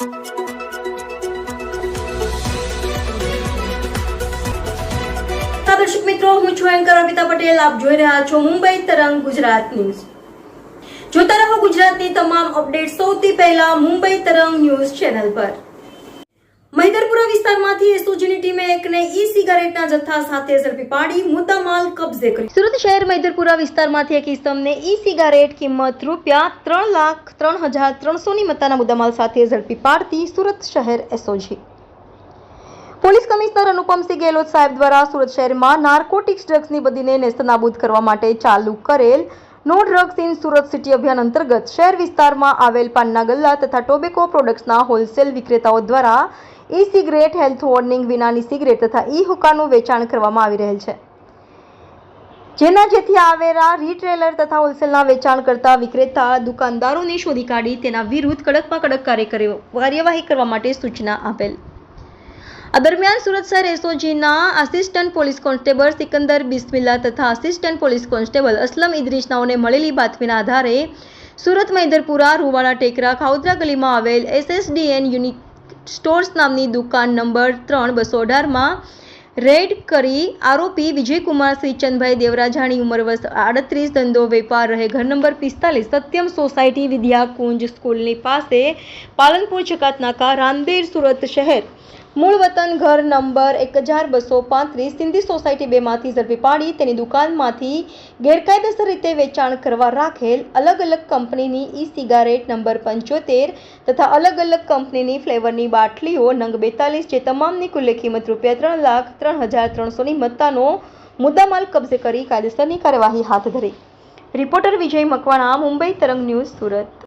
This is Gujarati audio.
દર્શક મિત્રો, હું છું એન્કર અર્પિતા પટેલ. આપ જોઈ રહ્યા છો મુંબઈ તરંગ ગુજરાત ન્યૂઝ. જોતા રહો ગુજરાતની તમામ અપડેટ સૌથી પહેલા મુંબઈ તરંગ ન્યૂઝ ચેનલ પર. મહિદરપુરા વિસ્તારમાંથી એસઓજીની એકને ઈ સિગારેટના જથ્થા સાથે ઝડપી પાડી મુદ્દામાલ કબજે કરી સુરત શહેર મૈદરપુરા વિસ્તારમાંથી એક ઇસમને ઈ સિગારેટ કિંમત રૂપિયા ત્રણ લાખ ત્રણ હજાર ત્રણસોની મત્તાના મુદ્દામાલ સાથે ઝડપી પાડતી સુરત શહેર SOG. Police commissioner Anupamsinh Gehlot સાહેબ દ્વારા સુરત શહેરમાં નાર્કોટિક્સ ડ્રગ્સની બદીને નેસ્તનાબૂદ કરવા માટે ચાલુ કરેલ no drugs in Surat city અભિયાન અંતર્ગત શહેર વિસ્તારમાં આવેલ પાનના ગલ્લા તથા ટોબેકો પ્રોડક્ટ્સના હોલસેલ વિક્રેતાઓ દ્વારા ઈ સિગરેટ હેલ્થ વોર્નિંગ વિનાની સિગરેટ તથા ઈ હુકાનું વેચાણ કરવામાં આવી રહેલ છે. જેના જેથી આવેલા રીટેલર તથા હોલસેલના વેચાણ કરતા વિક્રેતા દુકાનદારોને શોધી કાઢી તેના વિરુદ્ધ કડકમાં કડક કાર્ય કાર્યવાહી કરવા માટે સૂચના આપેલ. આ દરમિયાન સુરત શહેર એસઓજીના assistant police constable Sikandar Bismilla તથા આસિસ્ટન્ટ પોલીસ કોન્સ્ટેબલ અસલમ ઇદ્રિશનાઓને મળેલી બાતમીના આધારે સુરત મૈદરપુરા રૂવાડા, ટેકરા ખાઉદરા ગલીમાં આવેલ એસએસડીએન યુનિક સ્ટોર્સ નામની દુકાન નંબર ત્રણ બસો અઢારમાં રેડ કરી આરોપી વિજયકુમાર શ્રીચંદભાઈ દેવરાજાણી ઉંમર વર્ષ આડત્રીસ, ધંધો, વેપાર, રહે ઘર નંબર પિસ્તાલીસ, સત્યમ સોસાયટી વિદ્યા કુંજ સ્કૂલની પાસે પાલનપુર ચકાતનાકા, રાંદેર સુરત શહેર મૂળ વતન ઘર નંબર એક હજાર બસો પાંત્રીસ સિંધી સોસાયટી બેમાંથી ઝડપી પાડી તેની દુકાનમાંથી ગેરકાયદેસર રીતે વેચાણ કરવા રાખેલ અલગ અલગ કંપનીની ઈ સિગારેટ નંબર પંચોતેર તથા અલગ અલગ કંપનીની ફ્લેવરની બાટલીઓ નંગ બેતાલીસ જે તમામની કુલ્લે કિંમત રૂપિયા ત્રણ લાખ ત્રણ હજાર ત્રણસોની મત્તાનો મુદ્દામાલ કબજે કરી કાયદેસરની કાર્યવાહી હાથ ધરી. રિપોર્ટર વિજય મકવાણા, મુંબઈ તરંગ ન્યૂઝ સુરત.